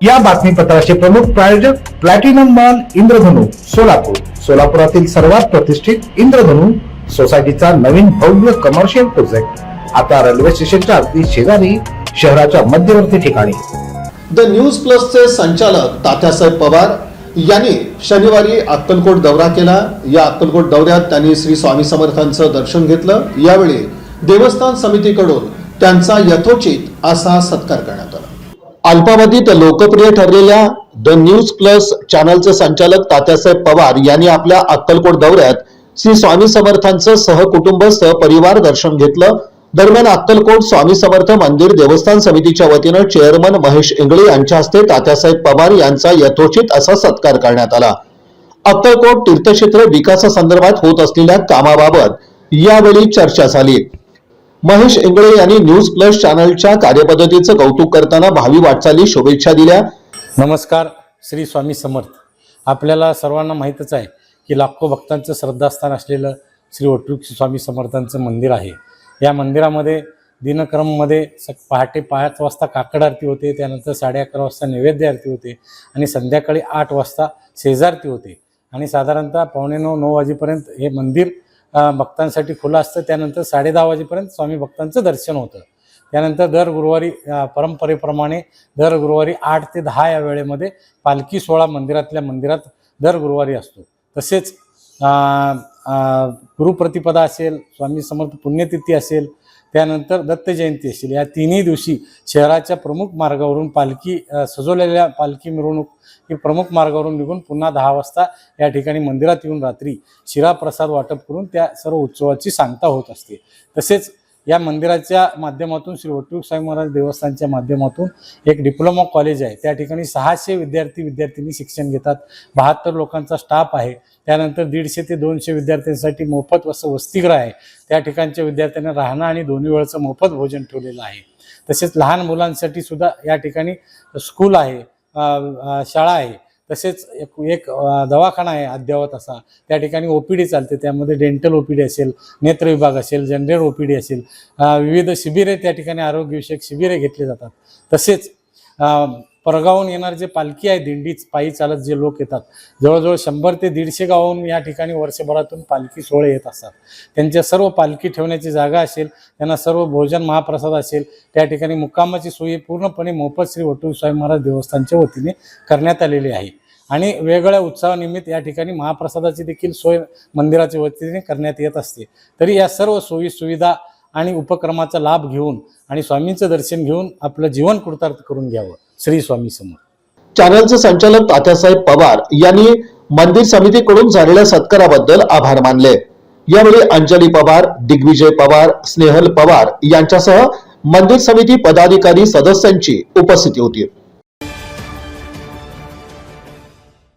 या बातमीपत्राचे प्रमुख प्रायोजक प्लॅटिनम मॉल इंद्रधनु सोलापूर. सोलापुरातील सर्वात प्रतिष्ठित इंद्रधनु सोसायटीचा नवीन भव्य कमर्शियल प्रोजेक्ट आता रेल्वे स्टेशनच्या अगदी शेजारी शहराच्या मध्यवर्ती ठिकाणी. द न्यूज प्लसचे संचालक तात्यासाहेब पवार यांनी शनिवारी अक्कलकोट दौरा केला. या अक्कलकोट दौऱ्यात त्यांनी श्री स्वामी समर्थांचं दर्शन घेतलं. यावेळी देवस्थान समितीकडून त्यांचा यथोचित असा सत्कार करण्यात आला. अल्पावधीत लोकप्रिय ठरलेल्या द न्यूज प्लस चॅनलचे संचालक तात्यासाहेब पवार यांनी आपल्या अक्कलकोट दौऱ्यात श्री स्वामी समर्थांचं सहकुटुंब सहपरिवार दर्शन घेतलं. दरम्यान अक्कलकोट स्वामी समर्थ मंदिर देवस्थान समितीच्या वतीनं चेअरमन महेश इंगळे यांच्या हस्ते तात्यासाहेब पवार यांचा यथोचित असा सत्कार करण्यात आला. अक्कलकोट तीर्थक्षेत्र विकासासंदर्भात होत असलेल्या कामाबाबत यावेळी चर्चा झाली. महेश इंगळे यांनी न्यूज प्लस चॅनलच्या कार्यपद्धतीचं कौतुक करताना भावी वाटचाली शुभेच्छा दिल्या. नमस्कार श्री स्वामी समर्थ. आपल्याला सर्वांना माहीतच आहे की लाखो भक्तांचं श्रद्धास्थान असलेलं श्री वटवृक्ष स्वामी समर्थांचं मंदिर आहे. या मंदिरामध्ये दिनक्रममध्ये स पहाटे पाच वाजता काकड आरती होते त्यानंतर साडे अकरा वाजता नैवेद्य आरती होते आणि संध्याकाळी आठ वाजता शेजारती होते. आणि साधारणतः पावणे नऊ नऊ वाजेपर्यंत हे मंदिर भक्तांसाठी खुलं असतं. त्यानंतर साडे दहा वाजेपर्यंत स्वामी भक्तांचं दर्शन होतं. त्यानंतर दर गुरुवारी परंपरेप्रमाणे दर गुरुवारी आठ ते दहा या वेळेमध्ये पालखी सोहळा मंदिरातल्या मंदिरात दर गुरुवारी असतो. तसेच गुरुप्रतिपदा असेल स्वामी समर्थ पुण्यतिथी असेल त्यानंतर दत्त जयंती असेल. या तिन्ही दिवशी शहराच्या प्रमुख मार्गावरून पालखी सजवलेल्या पालखी मिरवणूक ही प्रमुख मार्गावरून निघून पुन्हा दहा वाजता या ठिकाणी मंदिरात येऊन रात्री शिराप्रसाद वाटप करून त्या सर्व उत्सवाची सांगता होत असते. तसेच या मंदिराच्या माध्यमातून श्री वटूक साई महाराज देवस्थानच्या माध्यमातून एक डिप्लोमा कॉलेज आहे. त्या ठिकाणी सहाशे विद्यार्थी विद्यार्थिनी शिक्षण घेतात. बहात्तर लोकांचा स्टाफ आहे. त्यानंतर दीडशे ते दोनशे विद्यार्थ्यांसाठी मोफत असं वसतिगृह आहे. त्या ठिकाणच्या विद्यार्थ्यांना राहणं आणि दोन्ही वेळचं मोफत भोजन ठेवलेलं आहे. तसेच लहान मुलांसाठी सुद्धा या ठिकाणी स्कूल आहे. शाळा आहे. तसेच एक एक दवाखाना आहे अद्ययावत असा. त्या ठिकाणी ओ पी डी चालते. त्यामध्ये डेंटल ओ पी डी असेल नेत्र विभाग असेल जनरल ओ पी डी असेल विविध शिबिरे त्या ठिकाणी आरोग्यविषयक शिबिरे घेतले जातात. तसेच परगावून येणार जे पालखी आहे दिंडीच पायी चालत जे लोक येतात. जवळजवळ शंभर ते दीडशे गावाहून या ठिकाणी वर्षभरातून पालखी सोहळे येत असतात. त्यांच्या सर्व पालखी ठेवण्याची जागा असेल त्यांना सर्व भोजन महाप्रसाद असेल त्या ठिकाणी मुक्कामाची सोयी पूर्णपणे मोफत श्री वटू स्वामी महाराज देवस्थानच्या वतीने करण्यात आलेली आहे. आणि वेगवेगळ्या उत्सवानिमित्त या ठिकाणी महाप्रसादाची देखील सोय मंदिराच्या वतीने करण्यात येत असते. तरी या सर्व सोयी सुविधा आणि उपक्रमाचा लाभ घेऊन आणि स्वामींचं दर्शन घेऊन आपलं जीवन कृतार्थ करून घ्यावं श्री स्वामी समोर चॅनलचे संचालक तात्यासाहेब पवार यांनी मंदिर समितीकडून झालेल्या सत्काराबद्दल आभार मानले. यावेळी अंजली पवार दिग्विजय पवार स्नेहल पवार यांच्यासह मंदिर समिती पदाधिकारी सदस्यांची उपस्थिती होती.